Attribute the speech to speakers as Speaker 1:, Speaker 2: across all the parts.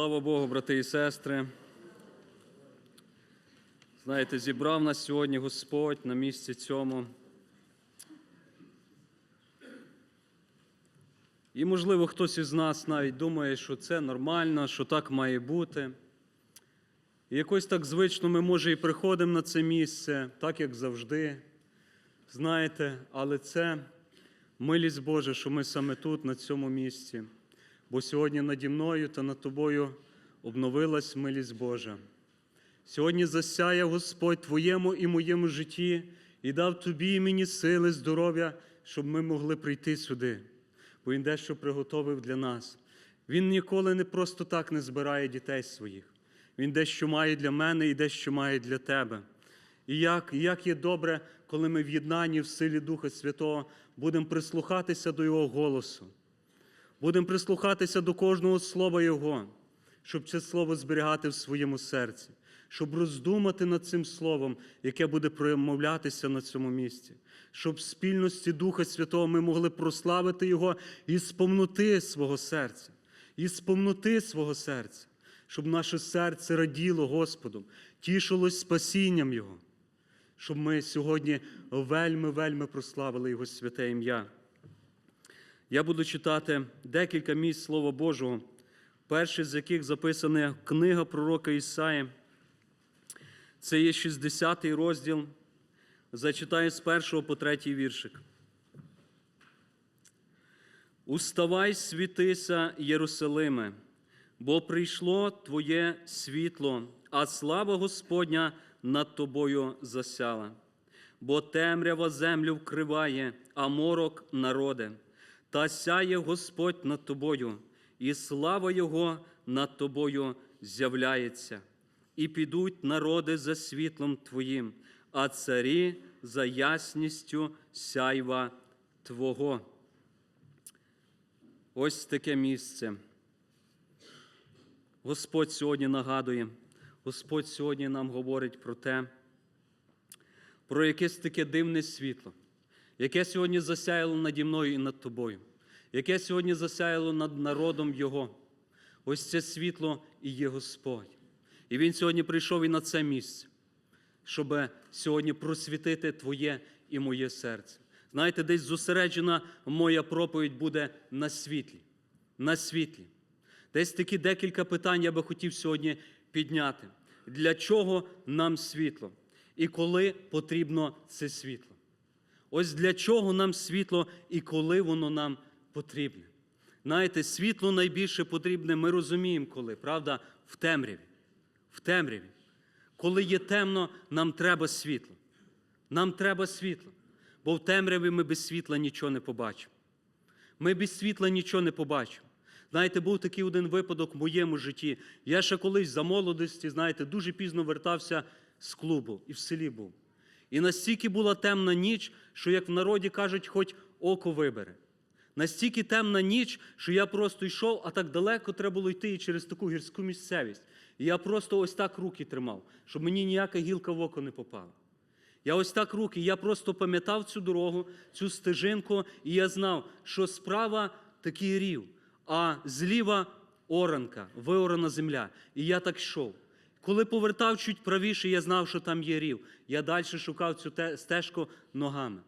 Speaker 1: Слава Богу, брати і сестри. Знаєте, зібрав нас сьогодні Господь на місці цьому. І, можливо, хтось із нас навіть думає, що це нормально, що так має бути. І якось так звично ми, може, і приходимо на це місце, так як завжди. Знаєте, але це милість Божа, що ми саме тут, на цьому місці. Бо сьогодні наді мною та над тобою обновилась милість Божа. Сьогодні засяяв Господь твоєму і моєму житті і дав тобі і мені сили, здоров'я, щоб ми могли прийти сюди, бо Він дещо приготовив для нас. Він ніколи не просто так не збирає дітей своїх. Він дещо має для мене і дещо має для тебе. І як, як є добре, коли ми в єднанні в силі Духа Святого будемо прислухатися до Його голосу, будемо прислухатися до кожного слова Його, щоб це слово зберігати в своєму серці, щоб роздумати над цим словом, яке буде промовлятися на цьому місці, щоб в спільності Духа Святого ми могли прославити Його і сповнути свого серця, і сповнути свого серця, щоб наше серце раділо Господом, тішилось спасінням Його щоб ми сьогодні вельми-вельми прославили Його святе ім'я. Я буду читати декілька місць Слова Божого, перший з яких записана книга пророка Ісаї. Це є 60 й розділ. Зачитаю з першого по третій віршик. Уставай, світися, Єрусалиме, бо прийшло Твоє світло, а слава Господня над тобою засяла. Бо темрява землю вкриває, а морок народе, та сяє Господь над тобою, і слава Його над тобою з'являється. І підуть народи за світлом Твоїм, а царі за ясністю сяйва Твого. Ось таке місце. Господь сьогодні нагадує, Господь сьогодні нам говорить про те, про якесь таке дивне світло, яке сьогодні засяяло наді мною і над тобою, яке сьогодні засяяло над народом Його. Ось це світло і є Господь. І Він сьогодні прийшов і на це місце, щоб сьогодні просвітити Твоє і моє серце. Знаєте, десь зосереджена моя проповідь буде на світлі. На світлі. Десь такі декілька питань я би хотів сьогодні підняти. Для чого нам світло? І коли потрібно це світло? Ось для чого нам світло і коли воно нам потрібне. Знаєте, світло найбільше потрібне, ми розуміємо, коли, правда, в темряві. В темряві. Коли є темно, нам треба світло. Нам треба світло. Бо в темряві ми без світла нічого не побачимо. Ми без світла нічого не побачимо. Знаєте, був такий один випадок в моєму житті. Я ще колись за молодості, знаєте, дуже пізно вертався з клубу і в селі був. І настільки була темна ніч, що, як в народі кажуть, хоч око вибере. Настільки темна ніч, що я просто йшов, а так далеко треба було йти і через таку гірську місцевість. І я просто ось так руки тримав, щоб мені ніяка гілка в око не попала. Я ось так руки, я просто пам'ятав цю дорогу, цю стежинку, і я знав, що справа такий рів, а зліва оранка, виорана земля. І я так йшов. Коли повертав чуть правіше, я знав, що там є рів. Я далі шукав цю стежку ногами.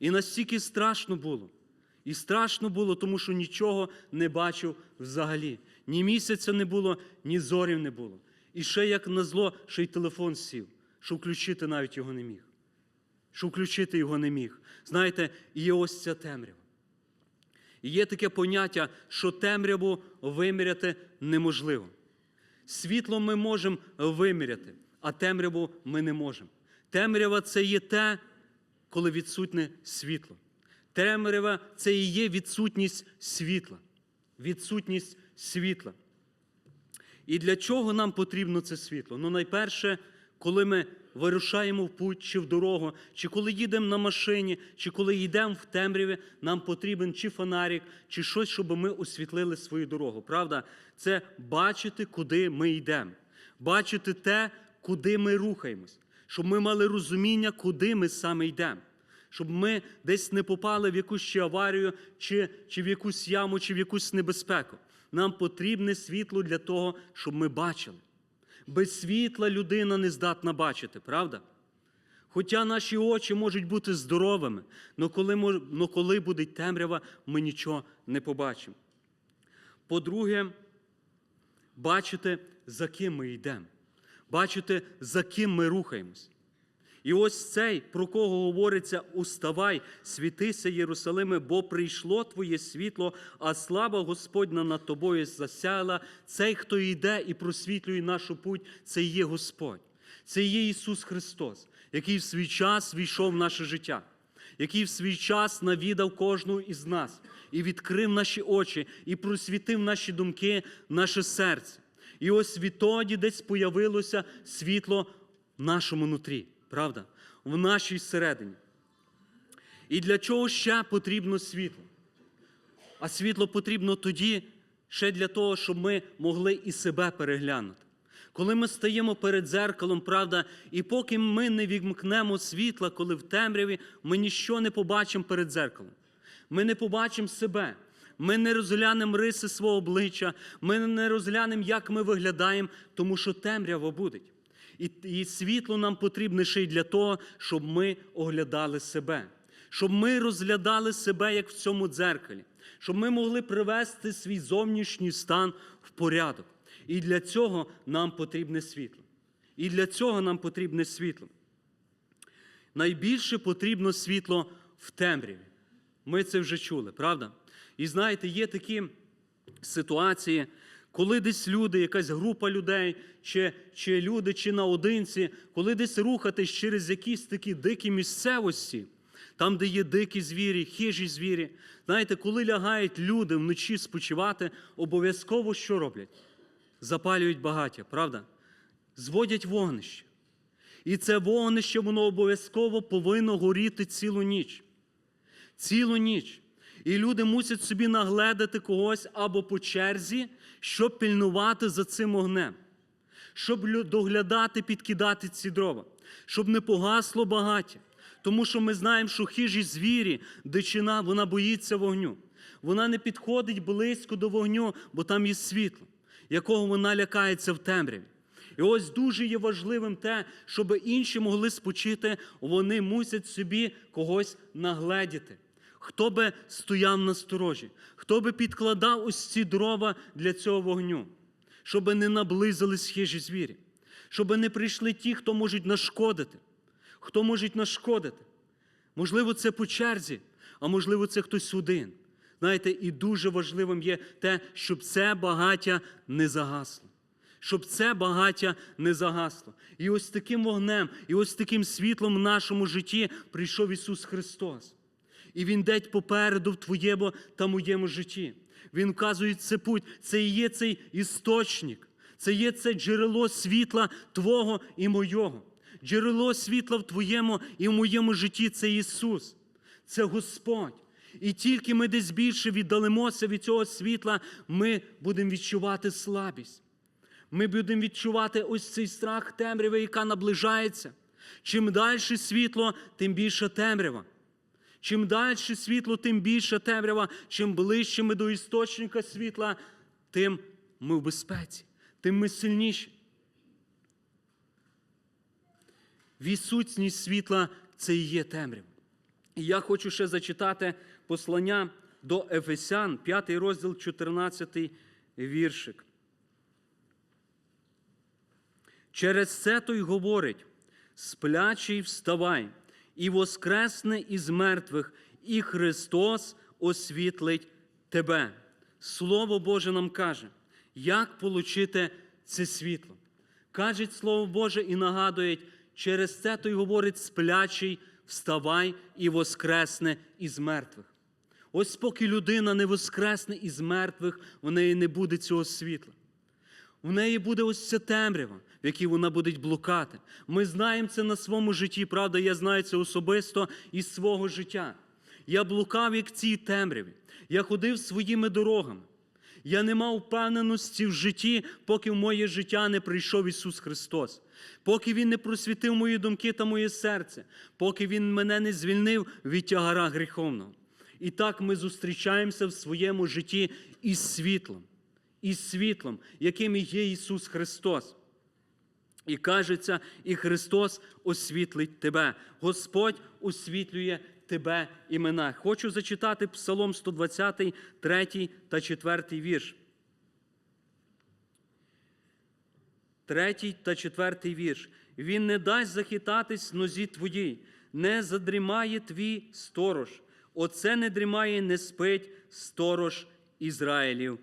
Speaker 1: І настільки страшно було. І страшно було, тому що нічого не бачив взагалі. Ні місяця не було, ні зорів не було. І ще, як назло, ще й телефон сів, що включити навіть його не міг. Що включити його не міг. Знаєте, і є ось ця темрява. І є таке поняття, що темряву виміряти неможливо. Світло ми можемо виміряти, а темряву ми не можемо. Темрява це є те, коли відсутне світло. Темрява це і є відсутність світла. Відсутність світла. І для чого нам потрібно це світло? Ну, найперше, коли ми вирушаємо в путь чи в дорогу, чи коли їдемо на машині, чи коли йдемо в темряві, нам потрібен чи фонарик, чи щось, щоб ми освітлили свою дорогу. Правда? Це бачити, куди ми йдемо, бачити те, куди ми рухаємось, щоб ми мали розуміння, куди ми саме йдемо. щоб ми десь не попали в якусь ще аварію, чи, чи в якусь яму, чи в якусь небезпеку. Нам потрібне світло для того, щоб ми бачили. Без світла людина не здатна бачити, правда? Хоча наші очі можуть бути здоровими, але коли, но коли буде темрява, ми нічого не побачимо. По-друге, бачити, за ким ми йдемо, бачити, за ким ми рухаємось. І ось цей, про кого говориться, уставай, світися, Єрусалиме, бо прийшло твоє світло, а слава Господня над тобою засяяла. Цей, хто йде і просвітлює нашу путь, це є Господь. Це є Ісус Христос, який в свій час війшов в наше життя, який в свій час навідав кожного із нас і відкрив наші очі, і просвітив наші думки, наше серце. І ось відтоді десь появилося світло в нашому нутрі, правда? В нашій середині. І для чого ще потрібно світло? А світло потрібно тоді ще для того, щоб ми могли і себе переглянути. Коли ми стаємо перед дзеркалом, правда, і поки ми не вімкнемо світла, коли в темряві, ми ніщо не побачимо перед дзеркалом. Ми не побачимо себе. Ми не розглянемо риси свого обличчя, ми не розглянемо, як ми виглядаємо, тому що темрява буде. І, і світло нам потрібне ще й для того, щоб ми оглядали себе, щоб ми розглядали себе як в цьому дзеркалі, щоб ми могли привести свій зовнішній стан в порядок. І для цього нам потрібне світло. І для цього нам потрібне світло. Найбільше потрібно світло в темряві. Ми це вже чули, правда? І знаєте, є такі ситуації, коли десь люди, якась група людей, чи, чи люди, чи наодинці, коли десь рухатись через якісь такі дикі місцевості, там, де є дикі звірі, хижі звірі. Знаєте, коли лягають люди вночі спочивати, обов'язково що роблять? Запалюють багаття, правда? Зводять вогнище. І це вогнище, воно обов'язково повинно горіти цілу ніч. Цілу ніч. І люди мусять собі нагледати когось або по черзі, щоб пильнувати за цим огнем, щоб доглядати, підкидати ці дрова, щоб не погасло багаття. Тому що ми знаємо, що хижі звірі, дичина, вона боїться вогню. Вона не підходить близько до вогню, бо там є світло, якого вона лякається в темряві. І ось дуже є важливим те, щоб інші могли спочити, вони мусять собі когось нагледіти. Хто би стояв на сторожі, хто би підкладав ось ці дрова для цього вогню, щоб не наблизились хижі звірі, щоб не прийшли ті, хто можуть нашкодити, хто можуть нашкодити. Можливо, це по черзі, а можливо, це хтось один. Знаєте, і дуже важливим є те, щоб це багаття не загасло. Щоб це багаття не загасло. І ось таким вогнем, і ось таким світлом в нашому житті прийшов Ісус Христос. І Він десь попереду в твоєму та моєму житті. Він вказує це путь. Це і є цей істочник, це є це джерело світла Твого і мойого. Джерело світла в твоєму і в моєму житті це Ісус, це Господь. І тільки ми десь більше віддалимося від цього світла, ми будемо відчувати слабість. Ми будемо відчувати ось цей страх темряви, яка наближається. Чим далі світло, тим більше темрява. Чим далі світло, тим більше темрява. Чим ближче ми до істочника світла, тим ми в безпеці, тим ми сильніші. Відсутність світла це і є темрява. І я хочу ще зачитати послання до Ефесян, 5 розділ, 14 віршик. Через це той говорить: сплячий вставай, і воскресне із мертвих, і Христос освітлить тебе. Слово Боже нам каже, як отримати це світло. Каже Слово Боже і нагадує, через це той говорить сплячий, вставай і воскресне із мертвих. Ось поки людина не воскресне із мертвих, в неї не буде цього світла. В неї буде ось ця темрява, в якій вона буде блукати. Ми знаємо це на своєму житті, правда, я знаю це особисто із свого життя. Я блукав, як цій темряві. Я ходив своїми дорогами. Я не мав впевненості в житті, поки в моє життя не прийшов Ісус Христос, поки Він не просвітив мої думки та моє серце, поки Він мене не звільнив від тягара гріховного. І так ми зустрічаємося в своєму житті із світлом, із світлом, яким і є Ісус Христос. І кажеться, і Христос освітлить тебе. Господь освітлює тебе імена. Хочу зачитати Псалом 120, 3 та 4 вірш. Третій та четвертий вірш. Він не дасть захитатись нозі твоїй, не задрімає твій сторож. Оце не дрімає, не спить сторож Ізраїлів.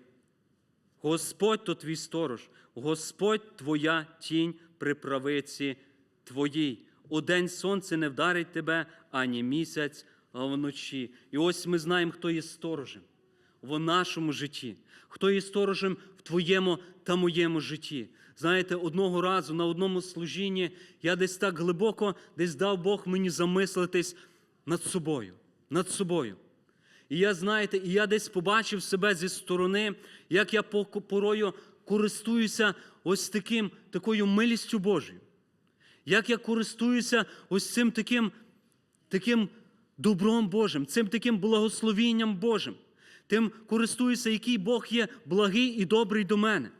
Speaker 1: Господь то твій сторож, Господь твоя тінь при правиці твоїй. Удень сонце не вдарить тебе, ані місяць, а вночі. І ось ми знаємо, хто є сторожем в нашому житті, хто є сторожем в твоєму та моєму житті. Знаєте, одного разу на одному служінні я десь так глибоко, десь дав Бог мені замислитись над собою, над собою. І я, знаєте, і я десь побачив себе зі сторони, як я по- порою користуюся ось таким, такою милістю Божою. Як я користуюся ось цим таким, таким добром Божим, цим таким благословінням Божим, тим користуюся, який Бог є благий і добрий до мене.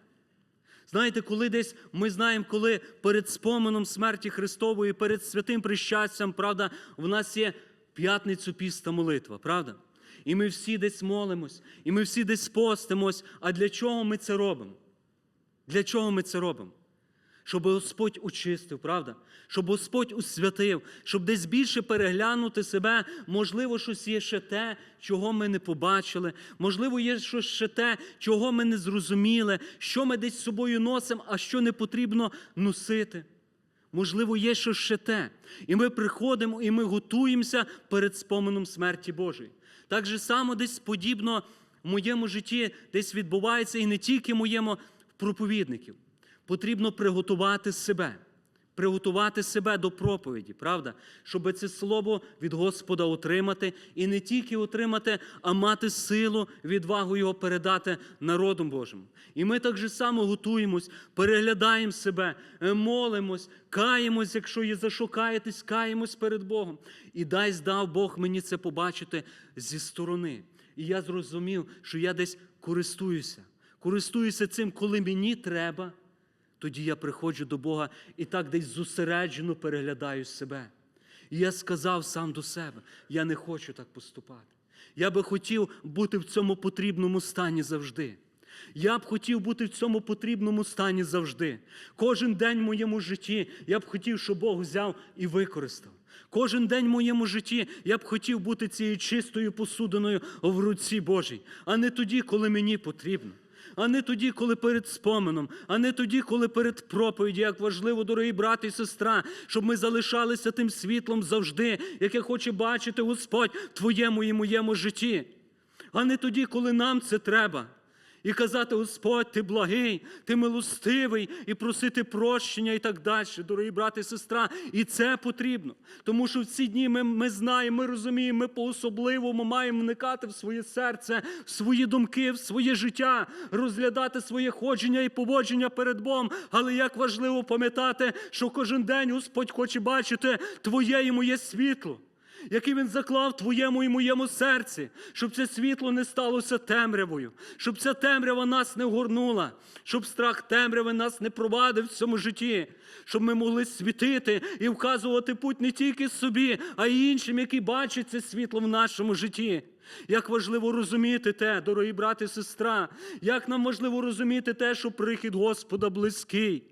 Speaker 1: Знаєте, коли десь ми знаємо, коли перед споменом смерті Христової, перед святим прищастям, правда, в нас є п'ятницю піста молитва, правда? І ми всі десь молимось, і ми всі десь постимось. А для чого ми це робимо? Для чого ми це робимо? Щоб Господь очистив, правда? Щоб Господь освятив, щоб десь більше переглянути себе, можливо, щось є ще те, чого ми не побачили, можливо, є щось ще те, чого ми не зрозуміли, що ми десь з собою носимо, а що не потрібно носити. Можливо, є щось ще те. І ми приходимо і ми готуємося перед споменом смерті Божої. Так же само десь подібно в моєму житті десь відбувається і не тільки моєму проповідників. Потрібно приготувати себе, приготувати себе до проповіді, правда? Щоб це слово від Господа отримати і не тільки отримати, а мати силу, відвагу його передати народу Божому. І ми так же само готуємось, переглядаємо себе, е, молимось, каємось, якщо є за що каятись, каємось перед Богом. І дай здав Бог мені це побачити зі сторони. І я зрозумів, що я десь користуюся. Користуюся цим, коли мені треба, тоді я приходжу до Бога і так десь зосереджено переглядаю себе. І я сказав сам до себе: я не хочу так поступати. Я би хотів бути в цьому потрібному стані завжди. Я б хотів бути в цьому потрібному стані завжди. Кожен день в моєму житті я б хотів, щоб Бог взяв і використав. Кожен день в моєму житті я б хотів бути цією чистою посудиною в руці Божій, а не тоді, коли мені потрібно. А не тоді, коли перед споменом, а не тоді, коли перед проповіді, як важливо, дорогі брати і сестра, щоб ми залишалися тим світлом завжди, яке хоче бачити Господь в твоєму і моєму житті. А не тоді, коли нам це треба. І казати, Господь, ти благий, ти милостивий, і просити прощення і так далі, дорогі брати і сестра. І це потрібно. Тому що в ці дні ми, ми знаємо, ми розуміємо, ми по-особливому маємо вникати в своє серце, в свої думки, в своє життя, розглядати своє ходження і поводження перед Богом. Але як важливо пам'ятати, що кожен день Господь хоче бачити твоє і моє світло який він заклав твоєму і моєму серці, щоб це світло не сталося темрявою, щоб ця темрява нас не горнула, щоб страх темряви нас не провадив в цьому житті, щоб ми могли світити і вказувати путь не тільки собі, а й іншим, які бачать це світло в нашому житті. Як важливо розуміти те, дорогі брати і сестра, як нам важливо розуміти те, що прихід Господа близький.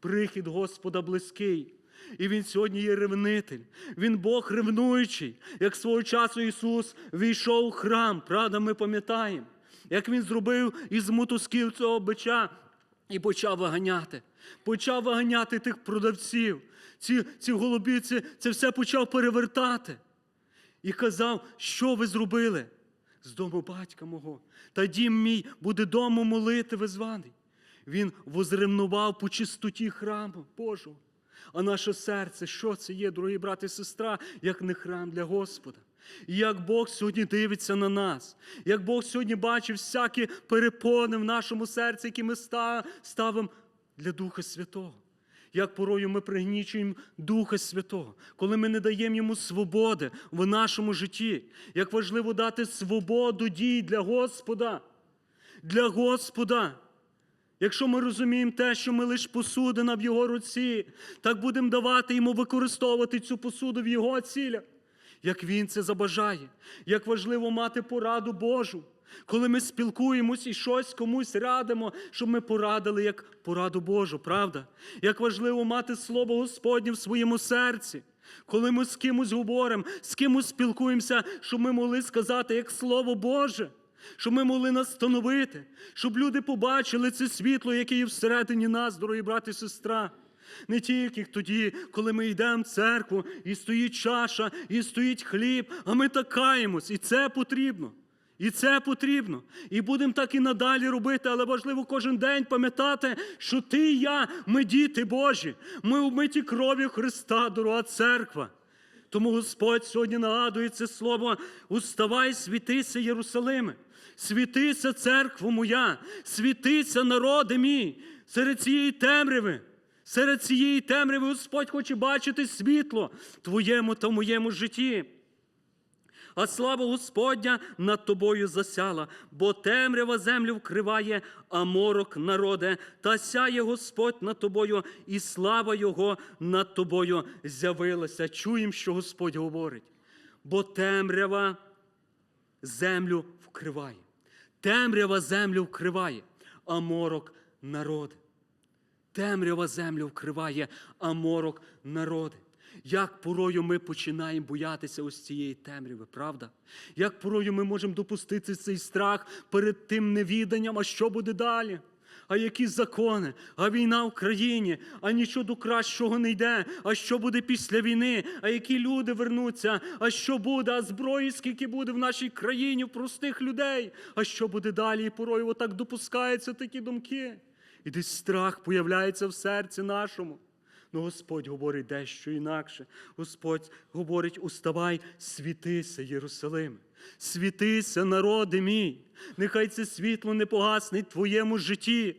Speaker 1: Прихід Господа близький. І Він сьогодні є ревнитель. Він Бог ревнуючий, як свого часу Ісус війшов у храм. Правда, ми пам'ятаємо, як Він зробив із мотузків цього бича і почав виганяти. Почав виганяти тих продавців. Ці, ці голубі, це, це все почав перевертати. І казав, що ви зробили з дому батька мого. Та дім мій буде дому молитви званий. Він возревнував по чистоті храму Божого. А наше серце, що це є, дорогі брати і сестра, як не храм для Господа? І як Бог сьогодні дивиться на нас, як Бог сьогодні бачить всякі перепони в нашому серці, які ми ставимо для Духа Святого. Як порою ми пригнічуємо Духа Святого, коли ми не даємо йому свободи в нашому житті, як важливо дати свободу дій для Господа, для Господа. Якщо ми розуміємо те, що ми лише посудина в Його руці, так будемо давати йому використовувати цю посуду в Його цілях, як Він це забажає, як важливо мати пораду Божу, коли ми спілкуємось і щось комусь радимо, щоб ми порадили як пораду Божу, правда? Як важливо мати Слово Господнє в своєму серці. Коли ми з кимось говоримо, з кимось спілкуємося, щоб ми могли сказати як Слово Боже щоб ми могли настановити, щоб люди побачили це світло, яке є всередині нас, дорогі брати і сестра. Не тільки тоді, коли ми йдемо в церкву, і стоїть чаша, і стоїть хліб, а ми такаємось, і це потрібно. І це потрібно. І будемо так і надалі робити, але важливо кожен день пам'ятати, що ти і я, ми діти Божі, ми вмиті кров'ю Христа, дорога церква. Тому Господь сьогодні нагадує це слово: уставай, світися, Єрусалиме, світися, церква моя, світися, народи мій, серед цієї темряви. Серед цієї темряви Господь хоче бачити світло твоєму та моєму житті. А слава Господня над тобою засяла, бо темрява землю вкриває, а морок народе, та сяє Господь над тобою, і слава Його над тобою з'явилася. Чуємо, що Господь говорить. Бо темрява землю вкриває. Темрява землю вкриває, а морок народи. Темрява землю вкриває, а морок народи. Як порою ми починаємо боятися ось цієї темряви, правда? Як порою ми можемо допустити цей страх перед тим невіданням, а що буде далі? А які закони, а війна в країні, а нічого до кращого не йде. А що буде після війни? А які люди вернуться? А що буде? А зброї скільки буде в нашій країні, в простих людей? А що буде далі? І порою отак допускаються такі думки. І десь страх появляється в серці нашому. Ну, Господь говорить дещо інакше. Господь говорить: уставай, світися, Єрусалим. Світися, народи мій. Нехай це світло не погасне в твоєму житті.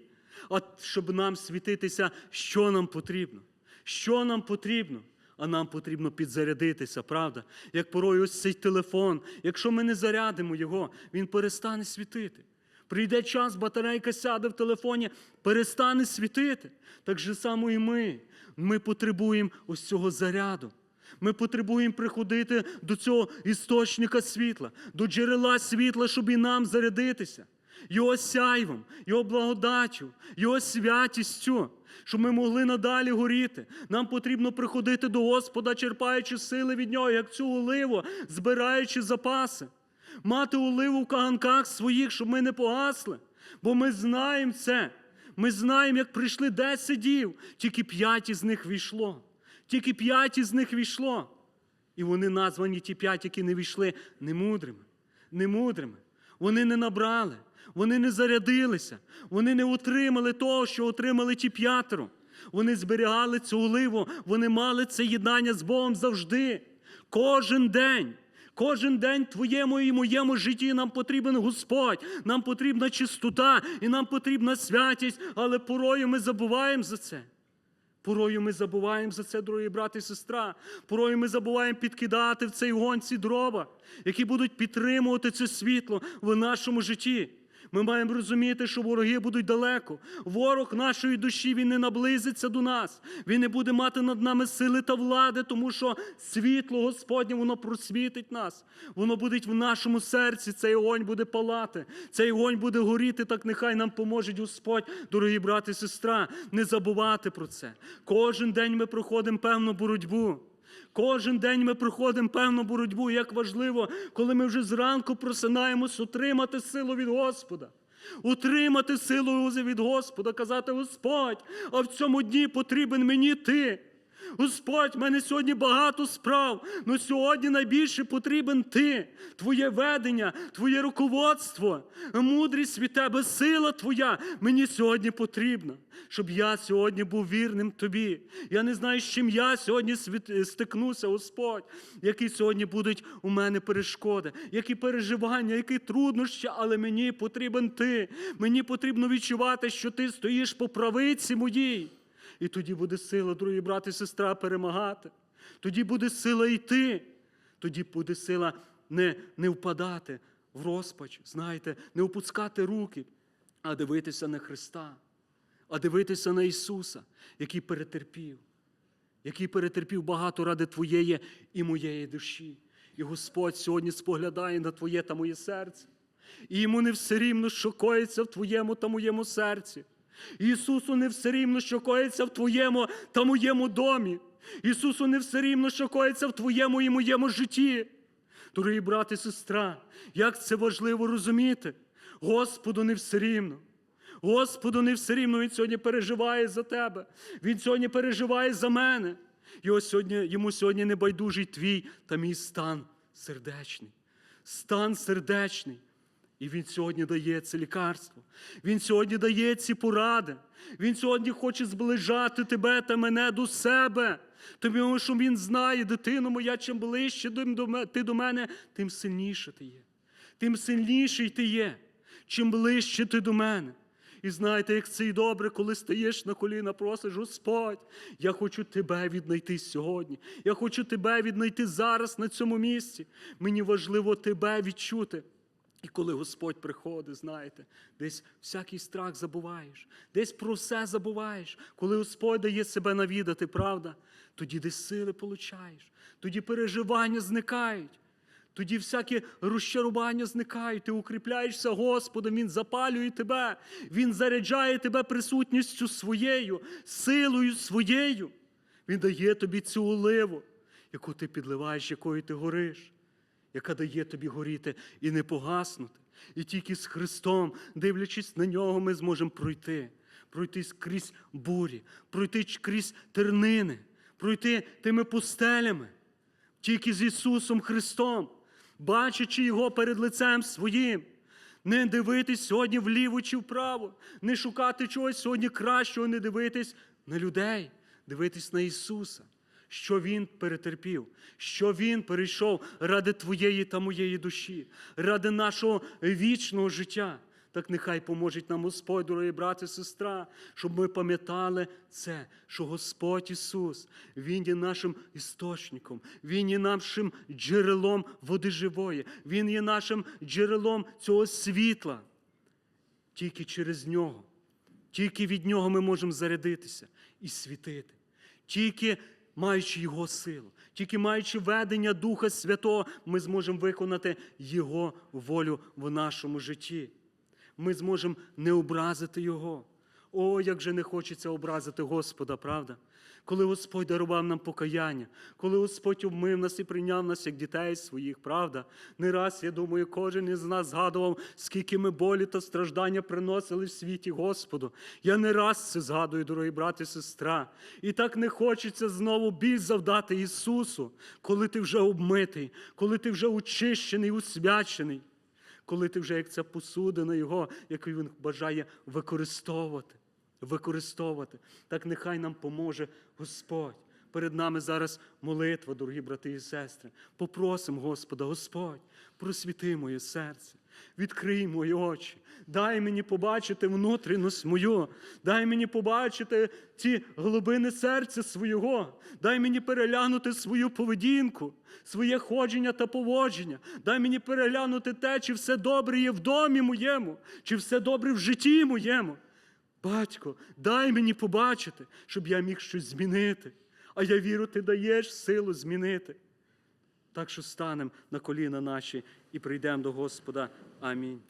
Speaker 1: А щоб нам світитися, що нам потрібно? Що нам потрібно? А нам потрібно підзарядитися, правда? Як порою ось цей телефон, якщо ми не зарядимо його, він перестане світити. Прийде час, батарейка сяде в телефоні, перестане світити. Так же само і ми. Ми потребуємо ось цього заряду. Ми потребуємо приходити до цього істочника світла, до джерела світла, щоб і нам зарядитися. Його сяйвом, Його благодаттю, Його святістю, щоб ми могли надалі горіти. Нам потрібно приходити до Господа, черпаючи сили від Нього, як цю оливу, збираючи запаси мати оливу в каганках своїх, щоб ми не погасли. Бо ми знаємо це. Ми знаємо, як прийшли 10 дів, тільки п'ять із них війшло. Тільки п'ять із них війшло. І вони названі ті п'ять, які не війшли, немудрими. Немудрими. Вони не набрали, вони не зарядилися, вони не отримали того, що отримали ті п'ятеро. Вони зберігали цю оливу, вони мали це єднання з Богом завжди, кожен день. Кожен день твоєму і моєму житті нам потрібен Господь, нам потрібна чистота і нам потрібна святість, але порою ми забуваємо за це. Порою ми забуваємо за це, дорогі брати і сестра. Порою ми забуваємо підкидати в цей гонці дрова, які будуть підтримувати це світло в нашому житті. Ми маємо розуміти, що вороги будуть далеко. Ворог нашої душі він не наблизиться до нас. Він не буде мати над нами сили та влади, тому що світло Господнє воно просвітить нас. Воно буде в нашому серці. Цей огонь буде палати, цей огонь буде горіти. Так нехай нам поможе Господь, дорогі брати і сестра, не забувати про це. Кожен день ми проходимо певну боротьбу. Кожен день ми проходимо певну боротьбу. Як важливо, коли ми вже зранку просинаємось, отримати силу від Господа. Утримати силу від Господа, казати, Господь, а в цьому дні потрібен мені ти. Господь, в мене сьогодні багато справ, але сьогодні найбільше потрібен Ти, Твоє ведення, Твоє руководство, мудрість від Тебе, сила Твоя мені сьогодні потрібна, щоб я сьогодні був вірним Тобі. Я не знаю, з чим я сьогодні світ- стикнуся, Господь, які сьогодні будуть у мене перешкоди, які переживання, які труднощі, але мені потрібен Ти. Мені потрібно відчувати, що Ти стоїш по правиці моїй. І тоді буде сила, дорогі брати і сестра, перемагати. Тоді буде сила йти. Тоді буде сила не, не впадати в розпач, знаєте, не опускати руки, а дивитися на Христа, а дивитися на Ісуса, який перетерпів, який перетерпів багато ради Твоєї і моєї душі. І Господь сьогодні споглядає на Твоє та моє серце. І йому не все рівно, що коїться в твоєму та моєму серці. Ісусу не все рівно, що коїться в твоєму та моєму домі. Ісусу не все рівно, що коїться в твоєму і моєму житті. Дорогі брати і сестра, як це важливо розуміти. Господу не все рівно. Господу не все рівно, Він сьогодні переживає за тебе. Він сьогодні переживає за мене. Його сьогодні, йому сьогодні не байдужий твій та мій стан сердечний. Стан сердечний. І Він сьогодні дає це лікарство. Він сьогодні дає ці поради. Він сьогодні хоче зближати тебе та мене до себе. Тому що Він знає, дитино моя, чим ближче ти до мене, тим сильніше ти є. Тим сильніший ти є, чим ближче ти до мене. І знаєте, як це і добре, коли стаєш на коліна, просиш, Господь, я хочу тебе віднайти сьогодні. Я хочу тебе віднайти зараз на цьому місці. Мені важливо тебе відчути. І коли Господь приходить, знаєте, десь всякий страх забуваєш, десь про все забуваєш. Коли Господь дає себе навідати, правда, тоді десь сили получаєш, тоді переживання зникають. Тоді всякі розчарування зникають, ти укріпляєшся Господом, Він запалює тебе, Він заряджає тебе присутністю своєю, силою своєю. Він дає тобі цю оливу, яку ти підливаєш, якою ти гориш, яка дає тобі горіти і не погаснути. І тільки з Христом, дивлячись на нього, ми зможемо пройти, пройти крізь бурі, пройти крізь тернини, пройти тими пустелями. Тільки з Ісусом Христом, бачачи Його перед лицем своїм, не дивитись сьогодні вліво чи вправо, не шукати чогось сьогодні кращого, не дивитись на людей, дивитись на Ісуса, що Він перетерпів, що Він перейшов ради твоєї та моєї душі, ради нашого вічного життя. Так нехай поможе нам Господь, дорогі брати і сестра, щоб ми пам'ятали це, що Господь Ісус, Він є нашим істочником, Він є нашим джерелом води живої, Він є нашим джерелом цього світла. Тільки через нього, тільки від нього ми можемо зарядитися і світити. Тільки маючи Його силу, тільки маючи ведення Духа Святого, ми зможемо виконати Його волю в нашому житті ми зможемо не образити Його. О, як же не хочеться образити Господа, правда? Коли Господь дарував нам покаяння, коли Господь обмив нас і прийняв нас як дітей своїх, правда? Не раз, я думаю, кожен із нас згадував, скільки ми болі та страждання приносили в світі Господу. Я не раз це згадую, дорогі брати і сестра. І так не хочеться знову біль завдати Ісусу, коли ти вже обмитий, коли ти вже очищений, усвячений коли ти вже як ця посудина Його, яку Він бажає використовувати. Використовувати. Так нехай нам поможе Господь. Перед нами зараз молитва, дорогі брати і сестри. Попросимо Господа, Господь, просвіти моє серце, відкрий мої очі, дай мені побачити внутрішність мою, дай мені побачити ті глибини серця свого, дай мені переглянути свою поведінку, своє ходження та поводження. Дай мені переглянути те, чи все добре є в домі моєму, чи все добре в житті моєму. Батько, дай мені побачити, щоб я міг щось змінити. А я вірю, ти даєш силу змінити. Так що станемо на коліна наші і прийдемо до Господа. Амінь.